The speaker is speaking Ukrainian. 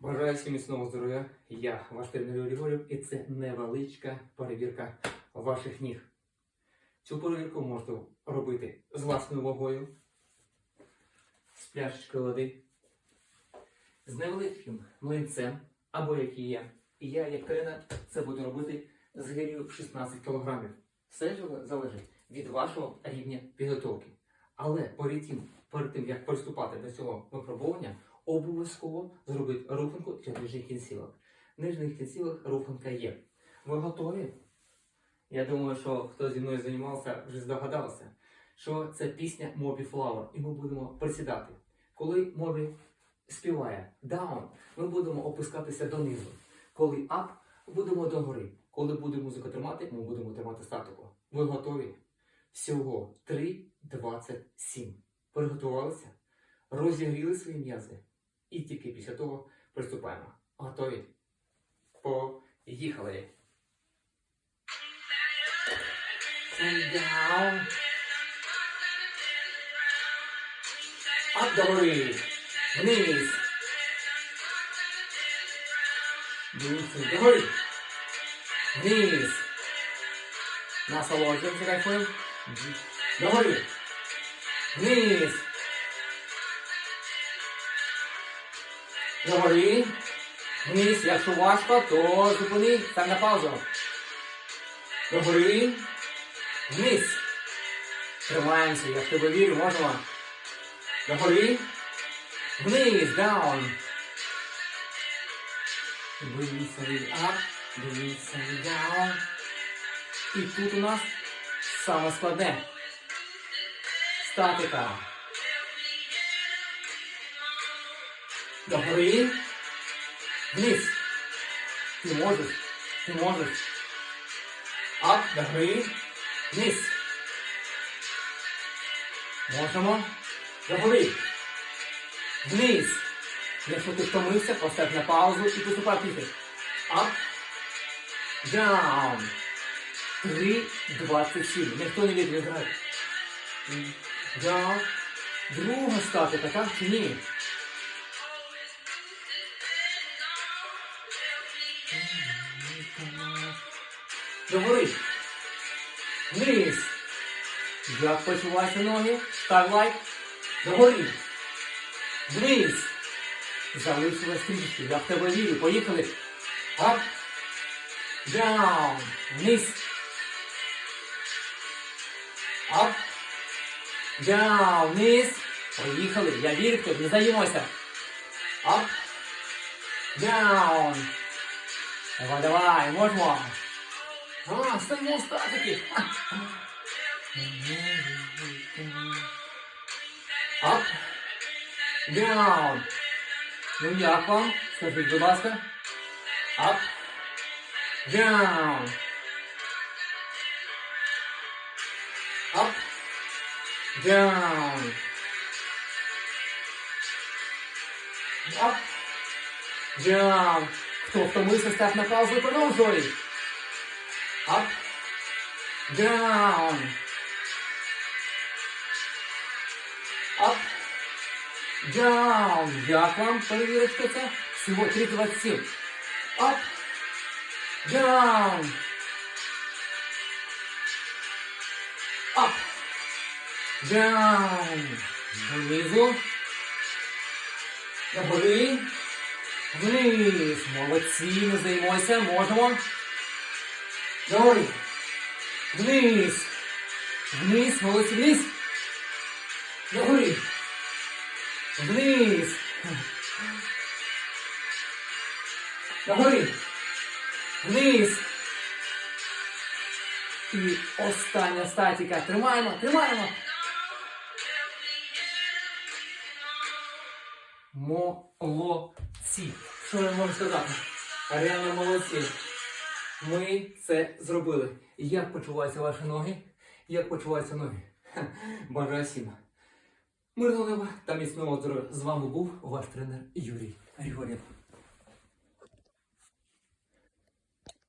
Бажаю всім міцного здоров'я. Я ваш тренер Григорів, і це невеличка перевірка ваших ніг. Цю перевірку можете робити з власною вагою, з пляшечкою води, з невеликим млинцем, або як і я. І я, як тренер, це буду робити з гирію 16 кг. Все залежить від вашого рівня підготовки. Але перед тим, перед тим як приступати до цього випробування, обов'язково зробити руханку для нижніх кінцівок. В нижніх кінцівок руханка є. Ви готові? Я думаю, що хто зі мною займався, вже здогадався, що це пісня Мобі Flower, і ми будемо присідати. Коли Мобі співає down, ми будемо опускатися донизу. Коли up, будемо догори. Коли буде музика тримати, ми будемо тримати статику. Ви готові? Всього 3.27. Приготувалися? Розігріли свої м'язи. І тільки після того приступаємо. Готові? Поїхали! Up догори. Вниз. Догори. Вниз. Насолоджуємося кайфуємо. Догори. Вниз. Догори. Вниз. Якщо важко, то зупини. Стань на паузу. Догори. Вниз. Тримаємося. Я в тебе вірю, можемо. Догори. Вниз. Даун. Дивіться від up. Дивіться down. І тут у нас саме складне. Статика. Догори. Вниз. Ти можеш. Ти можеш. Ап, догори. Вниз. Можемо. Догори. Вниз. Якщо ти втомився, постав на паузу і поступай піти. Ап. Down. 3.27. Ніхто не відіграє. Down. Друга статика, так чи ні? Догори. Вниз. Як почуваються ноги? Став лайк. Догори. Вниз. Залишилась трішки. Я в тебе вірю. Поїхали. Ап. Down. Вниз. Ап. Down. Вниз. Поїхали. Я вірю тебе. Не займайся. Ап. Down. Давай, давай, можно. А, стаємо статики. Up, down. Ну як вам? Скажіть, будь ласка. Up, down. Up, down. Up, down. Хто втомився, став на паузу і продовжуй. Up. Down. Up. Down. Як вам перевірочка це? Всього 3.27. Up. Down. Up. Down. Донизу. Догори. Вниз. Молодці, не займойся. Можемо. Догори. Вниз. Вниз, молодці, вниз. Догори. Вниз. Догори. Вниз. І остання статіка. Тримаємо, тримаємо. Молодці. Що я можу сказати? Реально молодці. Ми це зробили. Як почуваються ваші ноги? Як почуваються ноги? Ха, Бажаю всім. Мирного неба та міцного здоров'я. З вами був ваш тренер Юрій Григорєв.